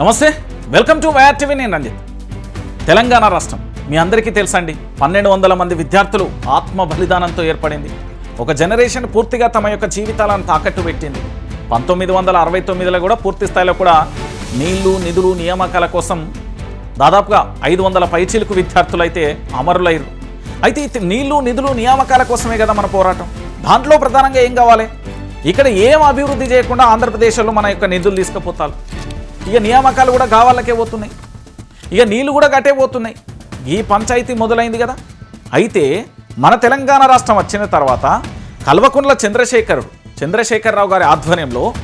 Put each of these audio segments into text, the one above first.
నమస్తే. Welcome to YR TV నేను రంజిత్. తెలంగాణ రాష్ట్రం. మీ అందరికీ తెలుసండి పన్నెండు వందల మంది విద్యార్థులు ఆత్మ బలిదానంతో ఏర్పడింది. ఒక జనరేషన్ పూర్తిగా తమ యొక్క జీవితాలను తాకట్టు పెట్టింది. పంతొమ్మిది వందల అరవై తొమ్మిదిలో కూడా పూర్తి స్థాయిలో కూడా నీళ్ళు నిధులు నియామకాల కోసం దాదాపుగా ఐదు వందల పైచీలకు విద్యార్థులు అయితే అమరులయ్యారు అయితే నీళ్ళు నిధులు నియామకాల కోసమే కదా మన పోరాటం. దాంట్లో ప్రధానంగా ఏం కావాలి? ఇక్కడ ఏం అభివృద్ధి చేయకుండా ఆంధ్రప్రదేశ్లో మన యొక్క నిధులు తీసుకుపోతారు. ఇక నియామకాలు కూడా కావాలకే పోతున్నాయి. ఇక నీళ్ళు కూడా కట్టే పోతున్నాయి. ఈ పంచాయతీ మొదలైంది కదా. అయితే మన తెలంగాణ రాష్ట్రం వచ్చిన తర్వాత కల్వకుంట్ల చంద్రశేఖరుడు చంద్రశేఖరరావు గారి ఆధ్వర్యంలో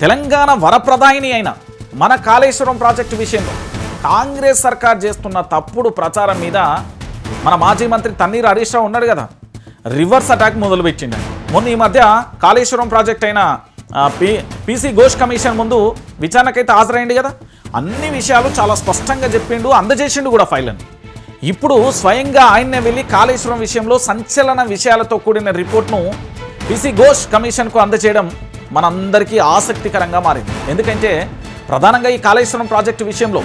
తెలంగాణ వరప్రదాయిని అయిన మన కాళేశ్వరం ప్రాజెక్టు విషయంలో కాంగ్రెస్ సర్కార్ చేస్తున్న తప్పుడు ప్రచారం మీద మన మాజీ మంత్రి తన్నీర్ హరీష్ రావు ఉన్నాడు కదా. రివర్స్ అటాక్ మొదలుపెట్టిండు. మొన్న ఈ మధ్య కాళేశ్వరం ప్రాజెక్ట్ అయిన పి పీసీ ఘోష్ కమిషన్ ముందు విచారణకైతే హాజరైంది కదా. అన్ని విషయాలు చాలా స్పష్టంగా చెప్పిండు అందజేసిండు కూడా ఫైల్ అని ఇప్పుడు స్వయంగా ఆయన్నే వెళ్ళి కాళేశ్వరం విషయంలో సంచలన విషయాలతో కూడిన రిపోర్ట్ను పీసీ ఘోష్ కమిషన్కు అందజేయడం మనందరికీ ఆసక్తికరంగా మారింది. ఎందుకంటే ప్రధానంగా ఈ కాళేశ్వరం ప్రాజెక్టు విషయంలో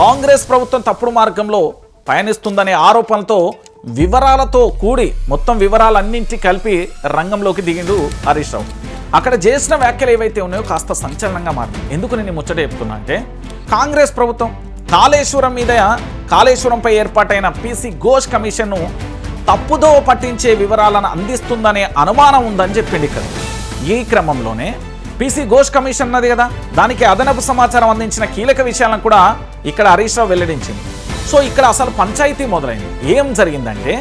కాంగ్రెస్ ప్రభుత్వం తప్పుడు మార్గంలో పయనిస్తుందనే ఆరోపణలతో వివరాలతో కూడి మొత్తం వివరాలన్నింటి కలిపి రంగంలోకి దిగిండు హరీష్ రావు. అక్కడ చేసిన వ్యాఖ్యలు ఏవైతే ఉన్నాయో కాస్త సంచలనంగా మారింది ఎందుకు నేను ముచ్చట చెప్తున్నా అంటే కాంగ్రెస్ ప్రభుత్వం కాళేశ్వరం మీద కాళేశ్వరంపై ఏర్పాటైన పీసీ ఘోష్ కమిషన్ను తప్పుదో పట్టించే వివరాలను అందిస్తుందనే అనుమానం ఉందని చెప్పింది ఇక్కడ. ఈ క్రమంలోనే పీసీ ఘోష్ కమిషన్ ఉన్నది కదా దానికి అదనపు సమాచారం అందించిన కీలక విషయాలను కూడా ఇక్కడ హరీష్ రావు వెల్లడించింది సో ఇక్కడ అసలు పంచాయతీ మొదలైంది. ఏం జరిగిందంటే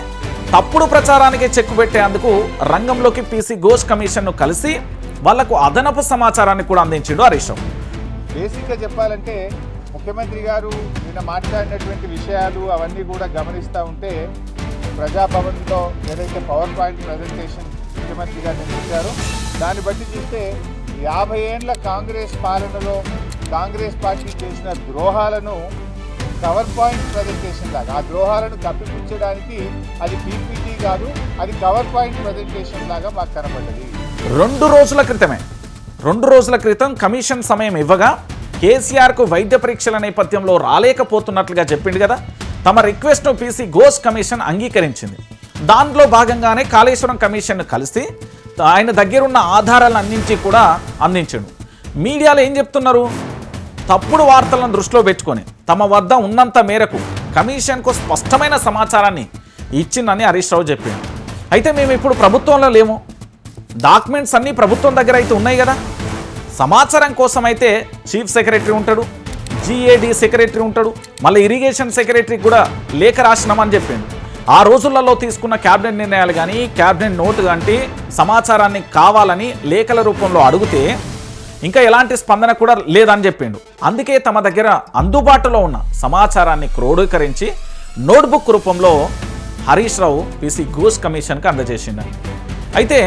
తప్పుడు ప్రచారానికి చెక్కు పెట్టేందుకు రంగంలోకి పీసీ ఘోష్ కమిషన్ను కలిసి వాళ్ళకు అదనపు సమాచారాన్ని కూడా అందించిండు హరీష్ రావు. బేసిక్గా చెప్పాలంటే ముఖ్యమంత్రి గారు నిన్న మాట్లాడినటువంటి విషయాలు అవన్నీ కూడా గమనిస్తూ ఉంటే ప్రజాభవన్లో ఏదైతే పవర్ పాయింట్ ప్రజెంటేషన్ ముఖ్యమంత్రి గారు నిర్మించారో దాన్ని బట్టి చూస్తే యాభై ఏండ్ల కాంగ్రెస్ పాలనలో కాంగ్రెస్ పార్టీ చేసిన ద్రోహాలను కవర్ పాయింట్ ప్రజెంటేషన్ లాగా ఆ ద్రోహాలను కప్పిపుచ్చడానికి అది పీపీటీ కాదు అది కవర్ పాయింట్ ప్రజెంటేషన్ లాగా మాకు కనబడ్డది. రెండు రోజుల క్రితమే రెండు రోజుల క్రితం కమిషన్ సమయం ఇవ్వగా కేసీఆర్కు వైద్య పరీక్షల నేపథ్యంలో రాలేకపోతున్నట్లుగా చెప్పింది కదా తమ రిక్వెస్ట్ను పీసీ ఘోష్ కమిషన్ అంగీకరించింది. దాంట్లో భాగంగానే కాళేశ్వరం కమిషన్ను కలిసి ఆయన దగ్గరున్న ఆధారాలను అందించి కూడా అందించాడు. మీడియాలో ఏం చెప్తున్నారు? తప్పుడు వార్తలను దృష్టిలో పెట్టుకొని తమ వద్ద ఉన్నంత మేరకు కమిషన్కు స్పష్టమైన సమాచారాన్ని ఇచ్చిందని హరీష్ రావు చెప్పింది అయితే మేము ఇప్పుడు ప్రభుత్వంలో లేము. డాక్యుమెంట్స్ అన్నీ ప్రభుత్వం దగ్గర అయితే ఉన్నాయి కదా. సమాచారం కోసం అయితే చీఫ్ సెక్రటరీ ఉంటాడు జిఏడి సెక్రటరీ ఉంటాడు మళ్ళీ ఇరిగేషన్ సెక్రటరీ కూడా లేఖ రాసినామని చెప్పిండు. ఆ రోజులలో తీసుకున్న క్యాబినెట్ నిర్ణయాలు కానీ క్యాబినెట్ నోటు లాంటి సమాచారాన్ని కావాలని లేఖల రూపంలో అడిగితే ఇంకా ఎలాంటి స్పందన కూడా లేదని చెప్పిండు. అందుకే తమ దగ్గర అందుబాటులో ఉన్న సమాచారాన్ని క్రోడీకరించి నోట్బుక్ రూపంలో హరీష్ రావు పిసి ఘోష్ కమిషన్కి అందజేసిండు. అయితే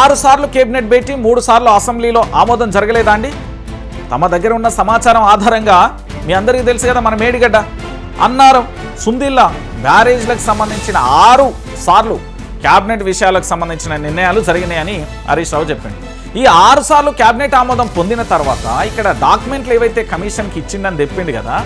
ఆరు సార్లు కేబినెట్ భేటీ మూడు సార్లు అసెంబ్లీలో ఆమోదం జరగలేదా అండి? తమ దగ్గర ఉన్న సమాచారం ఆధారంగా మీ అందరికీ తెలుసు కదా మన మేడిగడ్డ. అన్నారం సుందిల్లా బ్యారేజ్లకు సంబంధించిన ఆరు సార్లు క్యాబినెట్ విషయాలకు సంబంధించిన నిర్ణయాలు జరిగినాయని హరీష్ రావు చెప్పాడు. ఈ ఆరు సార్లు క్యాబినెట్ ఆమోదం పొందిన తర్వాత ఇక్కడ డాక్యుమెంట్లు ఏవైతే కమిషన్కి ఇచ్చిందని చెప్పింది కదా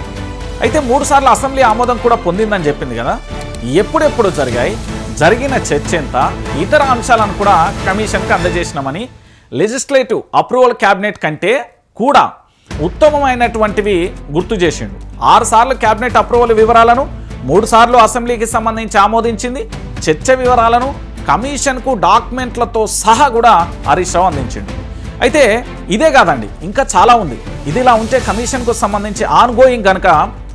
అయితే మూడు సార్లు అసెంబ్లీ ఆమోదం కూడా పొందిందని చెప్పింది కదా ఎప్పుడెప్పుడు జరిగాయి? జరిగిన చర్చ ఎంత? ఇతర అంశాలను కూడా కమిషన్కి అందజేసినామని లెజిస్లేటివ్ అప్రూవల్ క్యాబినెట్ కంటే కూడా ఉత్తమమైనటువంటివి గుర్తు చేసిండు. ఆరు సార్లు క్యాబినెట్ అప్రూవల్ వివరాలను మూడు సార్లు అసెంబ్లీకి సంబంధించి ఆమోదించింది చర్చ వివరాలను కమిషన్కు డాక్యుమెంట్లతో సహా కూడా హరీష్ రావు అందించిండు. అయితే ఇదే కాదండి ఇంకా చాలా ఉంది. ఇది ఇలా ఉంటే కమిషన్కు సంబంధించి ఆన్గోయింగ్ కనుక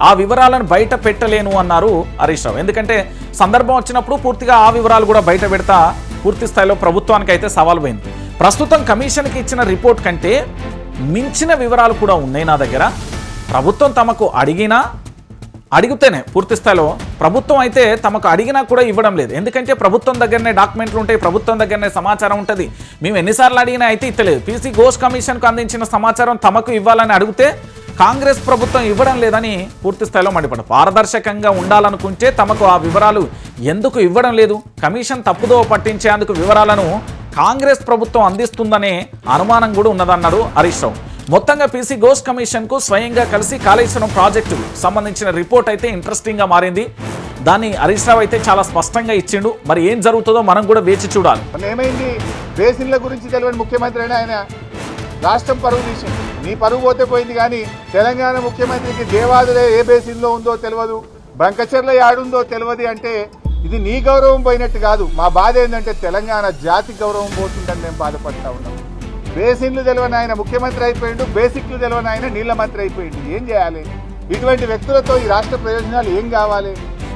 ఆ వివరాలను బయట పెట్టలేను అన్నారు హరీష్ రావు ఎందుకంటే సందర్భం వచ్చినప్పుడు పూర్తిగా ఆ వివరాలు కూడా బయట పెడతా పూర్తి స్థాయిలో ప్రభుత్వానికి అయితే సవాల్ పోయింది. ప్రస్తుతం కమిషన్కి ఇచ్చిన రిపోర్ట్ కంటే మించిన వివరాలు కూడా ఉన్నాయి నా దగ్గర. ప్రభుత్వం తమకు అడిగినా అడిగితేనే పూర్తి స్థాయిలో ప్రభుత్వం అయితే తమకు అడిగినా కూడా ఇవ్వడం లేదు. ఎందుకంటే ప్రభుత్వం దగ్గరనే డాక్యుమెంట్లు ఉంటాయి ప్రభుత్వం దగ్గరనే సమాచారం ఉంటుంది. మేము ఎన్నిసార్లు అడిగినా అయితే ఇస్తలేదు పీసీ ఘోష్ కమిషన్కు అందించిన సమాచారం తమకు ఇవ్వాలని అడిగితే కాంగ్రెస్ ప్రభుత్వం ఇవ్వడం లేదని పూర్తి స్థాయిలో మండిపడ పారదర్శకంగా ఉండాలనుకుంటే తమకు ఆ వివరాలు ఎందుకు ఇవ్వడం లేదు? కమిషన్ తప్పుదో పట్టించేందుకు వివరాలను కాంగ్రెస్ ప్రభుత్వం అందిస్తుందనే అనుమానం కూడా ఉన్నదన్నారు హరీష్ రావు. మొత్తంగా పీసీ గోస్ కమిషన్కు స్వయంగా కలిసి కాళేశ్వరం ప్రాజెక్టు సంబంధించిన రిపోర్ట్ అయితే ఇంట్రెస్టింగ్గా మారింది. దాన్ని హరీష్ రావు అయితే చాలా స్పష్టంగా ఇచ్చిండు. మరి ఏం జరుగుతుందో మనం కూడా వేచి చూడాలి. ఏమైంది? బేసిన్ల గురించి తెలియని ముఖ్యమంత్రి అయినా ఆయన రాష్ట్రం పరువు తీసింది నీ పరువు పోతే పోయింది కానీ తెలంగాణ ముఖ్యమంత్రికి దేవాదులే ఏ బేసిన్లో ఉందో తెలియదు బంకచర్ల యాడుందో తెలియదు అంటే ఇది నీ గౌరవం పోయినట్టు కాదు. మా బాధ ఏంటంటే తెలంగాణ జాతి గౌరవం పోతుందని మేము బాధపడతా ఉన్నాం బేసిన్లు తెలియని ఆయన ముఖ్యమంత్రి అయిపోయిండు బేసిక్లు తెలియని ఆయన నీళ్ళ మంత్రి అయిపోయిండు. ఏం చేయాలి? ఇటువంటి వ్యక్తులతో ఈ రాష్ట్ర ప్రయోజనాలు ఏం కావాలి?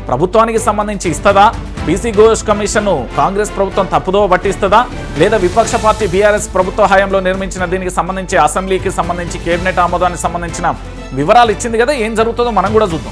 ప్రభుత్వానికి సంబంధించి ఇస్తుందా? బీసీ గోష్ కమిషన్ కాంగ్రెస్ ప్రభుత్వం తప్పుదో పట్టిస్తుందా? లేదా విపక్ష పార్టీ బీఆర్ఎస్ ప్రభుత్వ హయాంలో నిర్మించిన దీనికి సంబంధించి అసెంబ్లీకి సంబంధించి కేబినెట్ ఆమోదానికి సంబంధించిన వివరాలు ఇచ్చింది కదా? ఏం జరుగుతుందో మనం కూడా చూద్దాం.